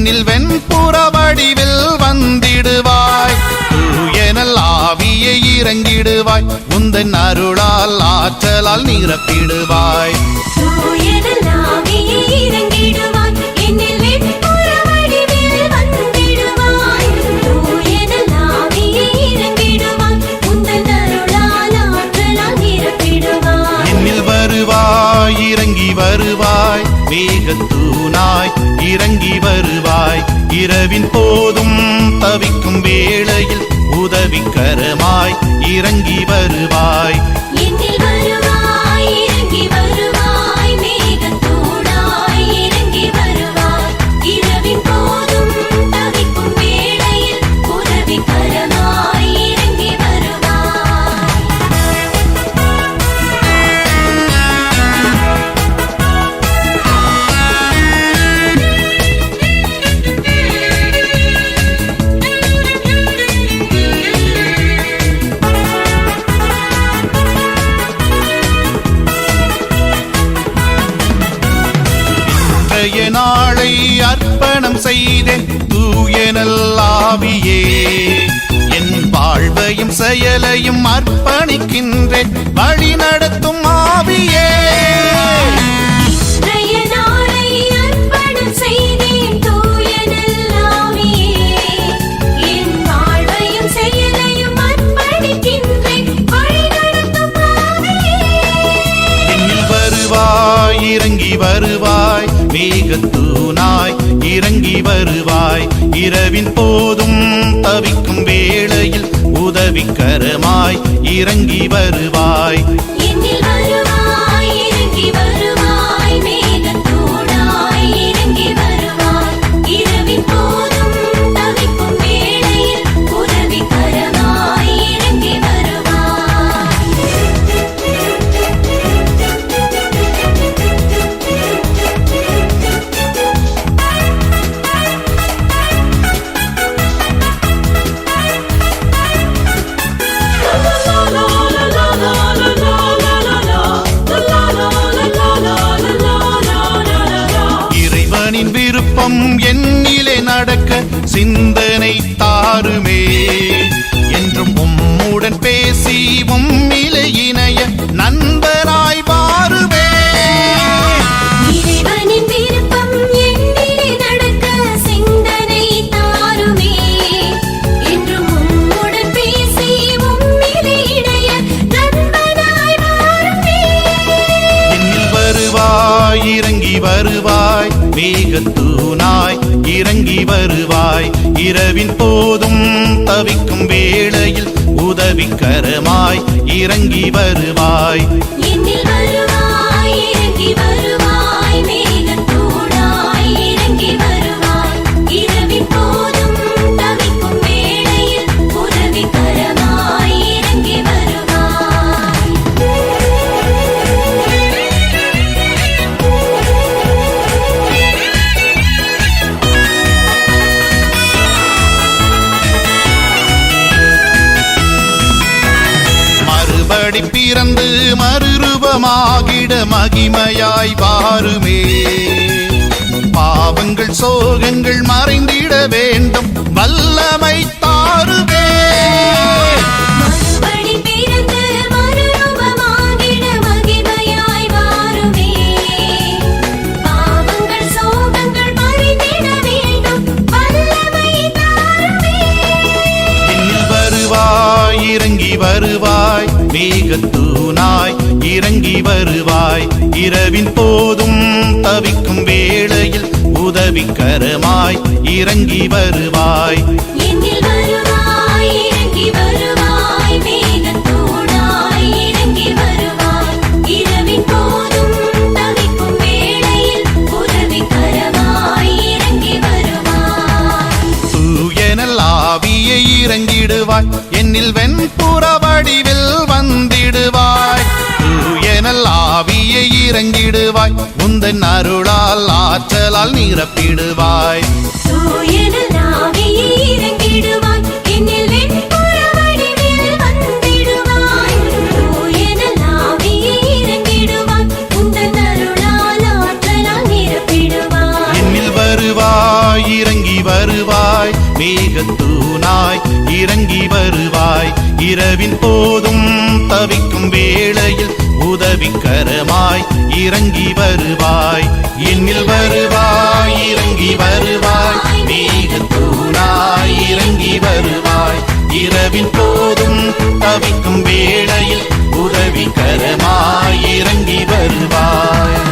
இறங்கிடுவாய் என்னில் வெண்புற வடிவில் வந்திடுவாய். தூயனல் ஆவியை இறங்கிடுவாய். உந்தன் அருளால் ஆற்றலால் நிரப்பிடுவாய். மேகத்தூனாய் இறங்கி வருவாய். இரவின் போதும் தவிக்கும் வேளையில் உதவிக்கரமாய் இறங்கி செய்தேன் தூய நல்லாவியே என் வாழ்வையும் செயலையும் அர்ப்பணிக்கின்றேன் வழி நடத்தும் ஆவியே. நாளை அர்ப்பணம் செய்தேன் தருவாய். வருவாய் இரவின் போதும் தவிக்கும் வேளையில் உதவிக்கரமாய் இறங்கி வருவாய், நடக்க சிந்தனை தாருமே. என்றும் உம்முடன் பேசி உம்மிலே இணைய நண்பராய். என்னில் வருவாய் இறங்கி வருவாய் மேகத்தூனாய் இறங்கி வருவாய். இரவின் போதும் தவிக்கும் வேளையில் உதவிக்கரமாய் இறங்கி வருவாய். வருவாய், இறங்கி வருவாய், பிறந்து மறுரூபமாகிட மகிமையாய் வாருமே. பாவங்கள் சோகங்கள் மறைந்திட வேண்டும். வல்லமை தாருமே. என்னில் வருவாய் இறங்கி வருவாய். மேகத்தூனாய் இறங்கி வருவாய். இரவின் போதும் தவிக்கும் வேளையில் உதவிக்கரமாய் இறங்கி வருவாய். இறங்கிடுவாய். என்னில் வெண்புற வடிவில் வந்திடுவாய் தூயனல் ஆவியை இறங்கிடுவாய். உந்தன் அருளால் ஆற்றலால் நிரப்பிடுவாய். தூயனல் ஆவியை இறங்கிடுவாய், என்னில் வெண்புற வேளையில் உதவிக்கரமாய் இறங்கி வருவாய். என்னில் வருவாய் இறங்கி வருவாய். நீக தூணாய் இறங்கி வருவாய். இரவின் போதும் தவிக்கும் வேளையில் உதவிக்கரமாய் இறங்கி வருவாய்.